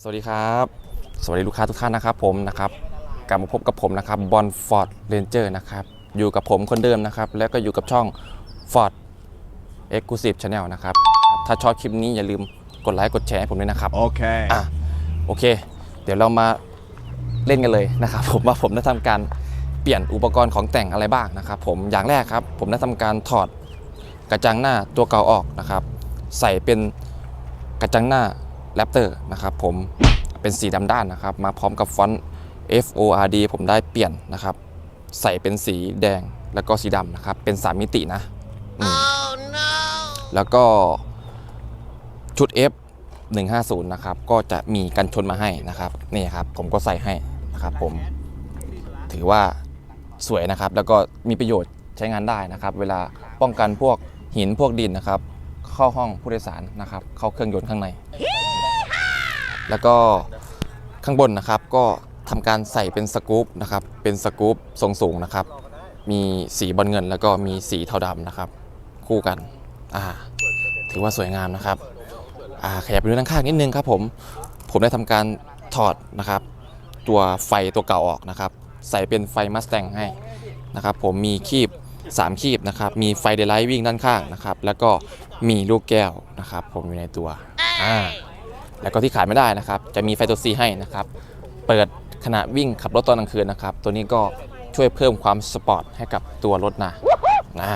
สวัสดีครับ สวัสดีลูกค้าทุกท่านนะครับผมนะครับกลับมาพบกับผมนะครับบอลฟอร์ดเรนเจอร์นะครับอยู่กับผมคนเดิมนะครับ แล้วก็อยู่กับช่อง Ford Exclusive Channel นะครับ ถ้าชอบคลิปนี้อย่าลืมกดไลค์กดแชร์ให้ผมด้วยนะครับ Okay. อะโอเค เดี๋ยวเรามาเล่นกันเลยนะครับผมว่าผมได้ทำการเปลี่ยนอุปกรณ์ของแต่งอะไรบ้างนะครับ ผมอย่างแรกครับ ผมได้ทำการถอดกระจังหน้าตัวเก่าออกนะครับ ใส่เป็นกระจังหน้า แรปเตอร์นะครับผมเป็นสีดำด้านนะครับ มาพร้อมกับฟอนต์ F O R D ผมได้เปลี่ยนนะครับ ใส่เป็นสีแดงแล้วก็สีดำนะครับ เป็น 3 มิตินะอืมแล้วก็ชุด F 150 นะครับ ก็จะมีกันชนมาให้นะครับ นี่ครับ ผมก็ใส่ให้นะครับผม ถือว่าสวยนะครับ แล้วก็มีประโยชน์ใช้งานได้นะครับ เวลาป้องกันพวกหินพวกดินนะครับ เข้าห้องผู้โดยสารนะครับ เข้าเครื่องยนต์ข้างใน แล้วก็ข้างบนนะครับก็ทำการใส่เป็นสกู๊ปนะครับเป็นสกู๊ปทรงสูงนะครับ มีสีบอลเงิน แล้วก็มีสีเทาดำนะครับ คู่กันอ่าถือว่าสวยงามนะครับอ่าขยับไปดูด้านข้างนิดนึงครับผมผมได้ทำการถอดนะครับ ตัวไฟตัวเก่าออกนะครับ ใส่เป็นไฟมัสแตงให้นะครับ ผมมีคีบ3คีบนะครับ มีไฟเดลไลท์วิ่งด้านข้างนะครับ แล้วก็มีลูกแก้วนะครับ ผมอยู่ในตัวอ่า แล้วก็ที่ขาดไม่ได้นะครับ จะมีไฟตัว C ให้นะครับ เปิดขณะวิ่งขับรถตอนกลางคืนนะครับ ตัวนี้ก็ช่วยเพิ่มความสปอร์ตให้กับตัวรถนะนะ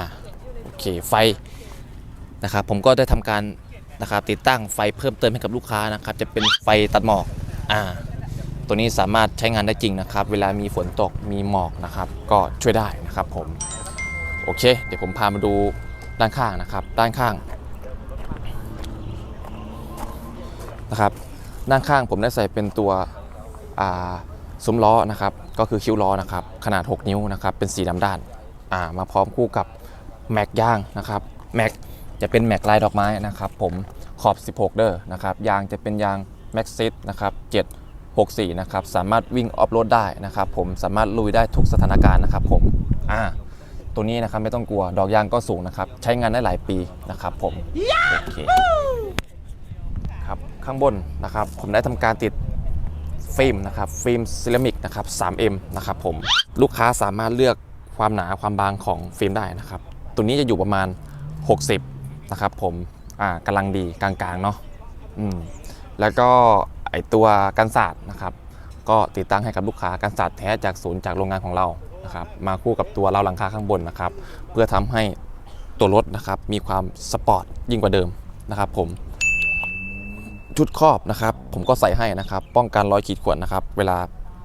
โอเคไฟนะครับ ผมก็ได้ทำการนะครับติดตั้งไฟเพิ่มเติมให้กับลูกค้านะครับ จะเป็นไฟตัดหมอกอ่าตัวนี้สามารถใช้งานได้จริงนะครับ เวลามีฝนตกมีหมอกนะครับ ก็ช่วยได้นะครับผม โอเค เดี๋ยวผมพามาดูด้านข้างนะครับ ด้านข้าง นะครับด้านข้างผมได้ใส่เป็นตัวซุ้มล้อนะครับก็คือคิ้วล้อนะครับขนาด 6 นิ้วนะครับเป็นสีดำด้านามาพร้อมคู่กับแม็กยางนะครับแม็กจะเป็นแม็กลายดอกไม้นะครับผมขอบ 16 เดอร์นะครับยางจะเป็นยางแม็กซิสนะครับ764นะครับสามารถวิ่งออฟโรดได้นะครับผมสามารถลุยได้ทุกสถานการณ์นะครับผมอ่าตัวนี้นะครับไม่ต้องกลัวดอกยางก็สูงนะครับใช้งานได้หลายปีนะครับผมโอเค ข้างบนนะครับผมได้ทำการติดฟิล์มนะครับฟิล์มเซรามิกนะครับ 3M นะครับผมลูกค้าสามารถเลือกความหนาความบางของฟิล์มได้นะครับ ตัวนี้จะอยู่ประมาณ 60 นะครับผมอ่ากำลังดีกลางๆเนาะอืมแล้วก็ไอตัวกันศาสตร์นะครับ ก็ติดตั้งให้กับลูกค้ากันศาสตร์แท้จากศูนย์จากโรงงานของเรานะครับมาคู่กับตัวเราหลังคาข้างบนนะครับ เพื่อทำให้ตัวรถนะครับมีความสปอร์ตยิ่งกว่าเดิมนะครับผม ชุดครอบนะครับ ผมก็ใส่ให้นะครับ ป้องกันรอยขีดข่วนนะครับ เวลา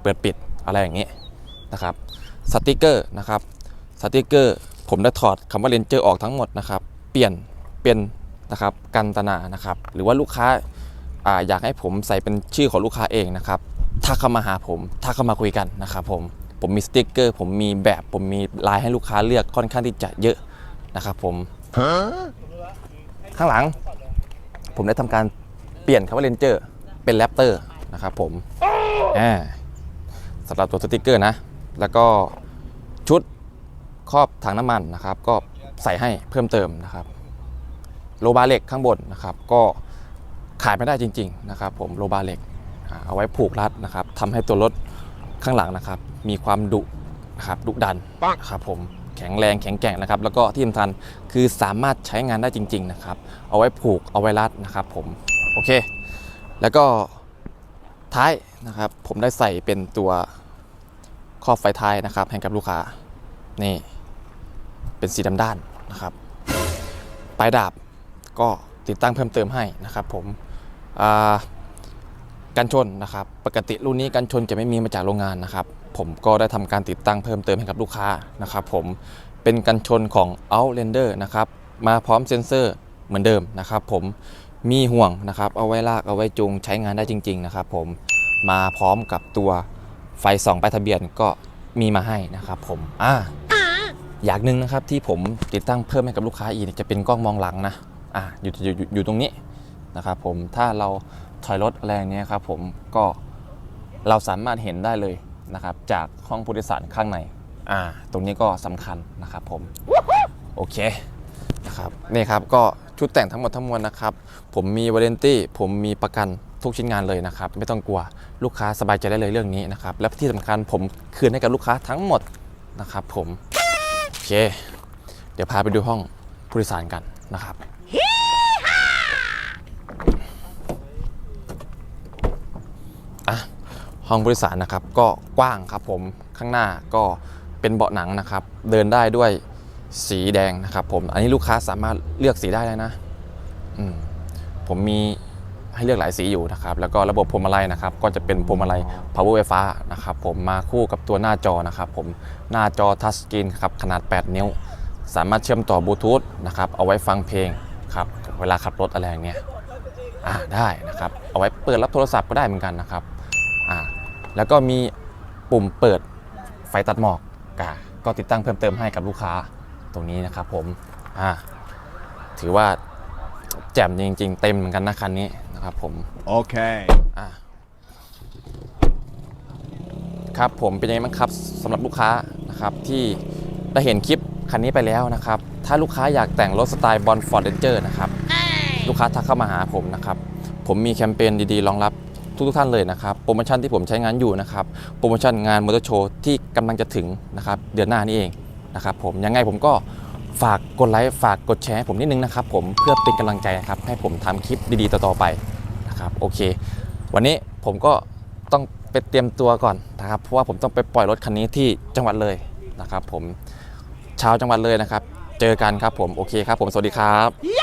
เปิดปิดอะไรอย่างนี้นะครับสติกเกอร์นะครับสติกเกอร์ผมได้ถอดคำว่าเลนเจอร์ออกทั้งหมดนะครับ เปลี่ยนเป็นนะครับกันตนานะครับ หรือว่าลูกค้าอาอยากให้ผมใส่เป็นชื่อของลูกค้าเองนะครับถ้าเข้ามาหาผมถ้าเข้ามาคุยกันนะครับผมผมมีสติกเกอร์ ผมมีแบบผมมีลายให้ลูกค้าเลือกค่อนข้างที่จะเยอะนะครับผมข้างหลัง ผมได้ทำการ เปลี่ยนคำว่าเรนเจอร์เป็นแรปเตอร์นะครับผมอ่าสำหรับตัวสติกเกอร์นะ แล้วก็ชุดครอบถังน้ำมันนะครับ ก็ใส่ให้เพิ่มเติมนะครับ โลบาเหล็กข้างบนนะครับ ก็ขายไม่ได้จริง ๆ นะครับ ผมโลบาเหล็กเอาไว้ผูกรัดนะครับทำให้ตัวรถข้างหลังนะครับ มีความดุนะครับดุดันนะครับผมแข็งแรงแข็งแกร่งนะครับ แล้วก็ที่สำคัญคือสามารถใช้งานได้จริง ๆ นะครับ เอาไว้ผูกเอาไว้รัดนะครับ ผม โอเค แล้วก็ท้ายนะครับ ผมได้ใส่เป็นตัวครอบไฟท้ายนะครับให้กับลูกค้า นี่ เป็นสีดำด้านนะครับปลายดาบก็ติดตั้งเพิ่มเติมให้นะครับ ผมอ่ากันชนนะครับ ปกติรุ่นนี้กันชนจะไม่มีมาจากโรงงานนะครับ ผมก็ได้ทำการติดตั้งเพิ่มเติมให้กับลูกค้านะครับ ผมเป็นกันชนของ Outlander นะครับ มาพร้อมเซ็นเซอร์เหมือนเดิมนะครับ ผม มีห่วงนะครับ เอาไว้ลากเอาไว้จูงใช้งานได้จริง ๆ นะครับ ผมมาพร้อมกับตัวไฟส่องป้ายทะเบียนก็มีมาให้นะครับ ผมอ่าอย่างหนึ่งนะครับที่ผมติดตั้งเพิ่มให้กับลูกค้าอีกจะเป็นกล้องมองหลังนะอ่าอยู่อยู่อยู่อยู่ตรงนี้นะครับ ผมถ้าเราถอยรถอะไรอย่างเนี้ยครับ ผมก็เราสามารถเห็นได้เลยนะครับ จากห้องผู้โดยสารข้างในอ่า ตรงนี้ก็สำคัญนะครับ ผมโอเค นะครับนี่ครับก็ชุดแต่งทั้งหมดทั้งมวลนะครับ ผมมีวาเรนตี้ผมมีประกันทุกชิ้นงานเลยนะครับ ไม่ต้องกลัวลูกค้าสบายใจได้เลยเรื่องนี้นะครับ และที่สำคัญผมคืนให้กับลูกค้าทั้งหมดนะครับผมโอเค เดี๋ยวพาไปดูห้องผู้โดยสารกันนะครับอะห้องผู้โดยสารนะครับก็กว้างครับผมข้างหน้าก็เป็นเบาะหนังนะครับ เดินได้ด้วย สีแดงนะครับผมอันนี้ลูกค้าสามารถเลือกสีได้เลยนะมผมมีให้เลือกหลายสีอยู่นะครับ แล้วก็ระบบพวงมาลัยนะครับ ก็จะเป็นพวงมาลัย power ไฟฟ้านะครับ ผมมาคู่กับตัวหน้าจอนะครับ ผมหน้าจอทัชสกรีนครับขนาด 8 นิ้ว สามารถเชื่อมต่อบลูทูธนะครับ เอาไว้ฟังเพลงครับ เวลาขับรถอะไรอย่างเงี้ยอ่าได้นะครับ เอาไว้เปิดรับโทรศัพท์ก็ได้เหมือนกันนะครับอ่าแล้วก็มีปุ่มเปิดไฟตัดหมอกก็ติดตั้งเพิ่มเติมให้กับลูกค้า ตรงนี้นะครับผมอ่าถือว่าแจ่มจริง ๆ เต็มเหมือนกันนะคันนี้นะครับผม Okay. อ่าครับผมเป็นยังไงบ้างครับสำหรับลูกค้านะครับที่ได้เห็นคลิปคันนี้ไปแล้วนะครับ ถ้าลูกค้าอยากแต่งรถสไตล์บอลฟอร์ดเรนเจอร์นะครับลูกค้าทักเข้ามาหาผมนะครับ ผมมีแคมเปญดีๆรองรับทุกๆท่านเลยนะครับโปรโมชั่นที่ผมใช้งานอยู่นะครับโปรโมชั่นงานมอเตอร์โชว์ที่กำลังจะถึงนะครับเดือนหน้านี้เอง นะครับผมยังไงผมก็ฝากกดไลค์ฝากกดแชร์ให้ผมนิดนึงนะครับผมเพื่อเป็นกำลังใจนะครับให้ผมทำคลิปดีๆต่อๆไปนะครับโอเค วันนี้ผมก็ต้องไปเตรียมตัวก่อนนะครับเพราะว่าผมต้องไปปล่อยรถคันนี้ที่จังหวัดเลยนะครับผมชาวจังหวัดเลยนะครับ เจอกันครับผมโอเคครับผมสวัสดีครับ